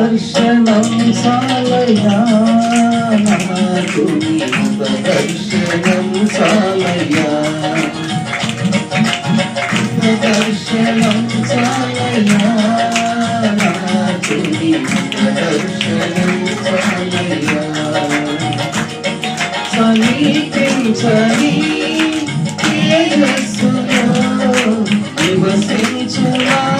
దర్శనం సాలయా నాకు దర్శనం సాలయా దర్శనం సాలయా నాకు దర్శనం సాలయా సమీపించని నివసించురా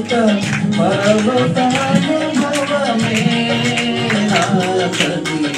అనంత పర్వతానుభవమే నాథ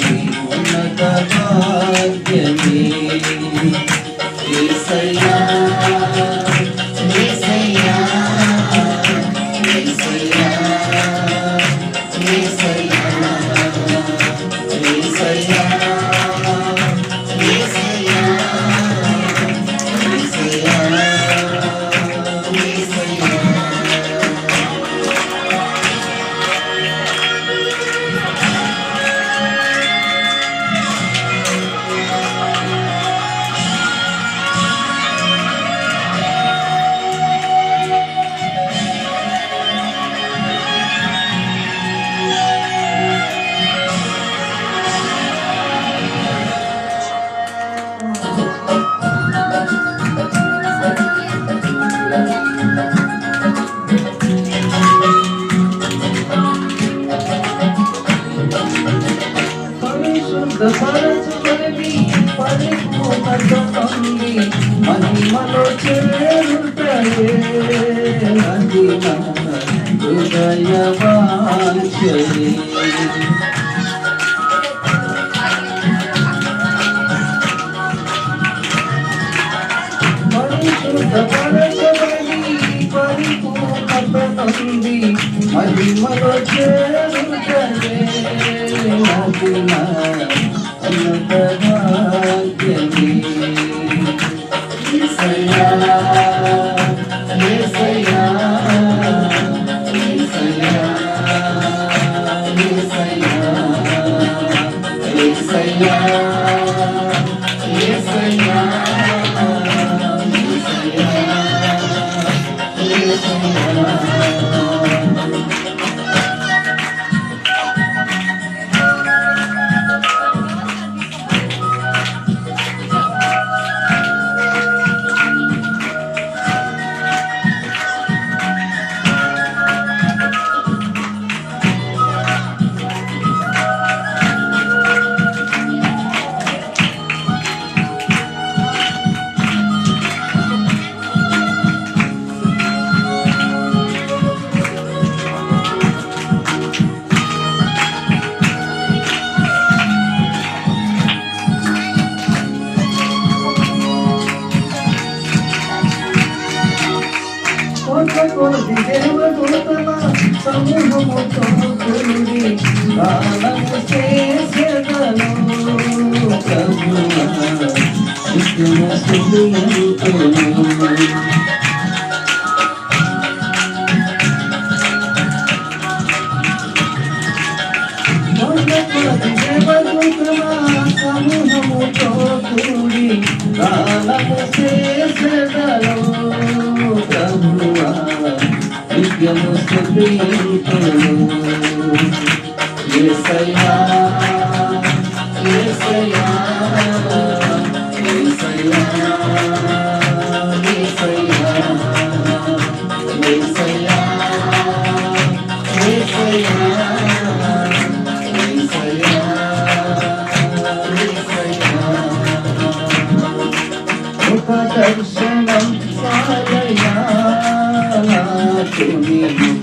హృదయవాంఛయే పరిపూర్ణ మహిమలో చే కొలది జన్మదూతల సమూహము తోడుని కాలము చేసెదను ప్రభువా స్థుతులు సమూహముతో కూడి కాలము చేసెదను స్థుతింతును యేసయ్యా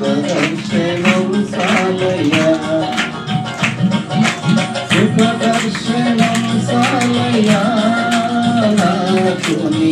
సుఖదర్శనం సాలయ సుఖదర్శనం సాలయ తుని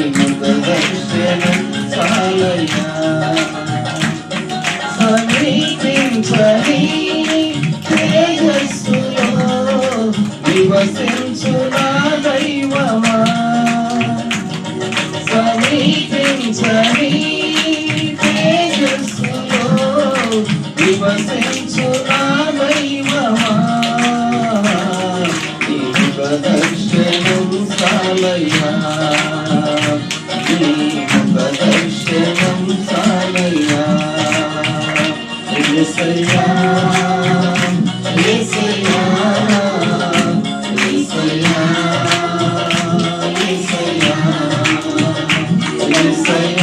say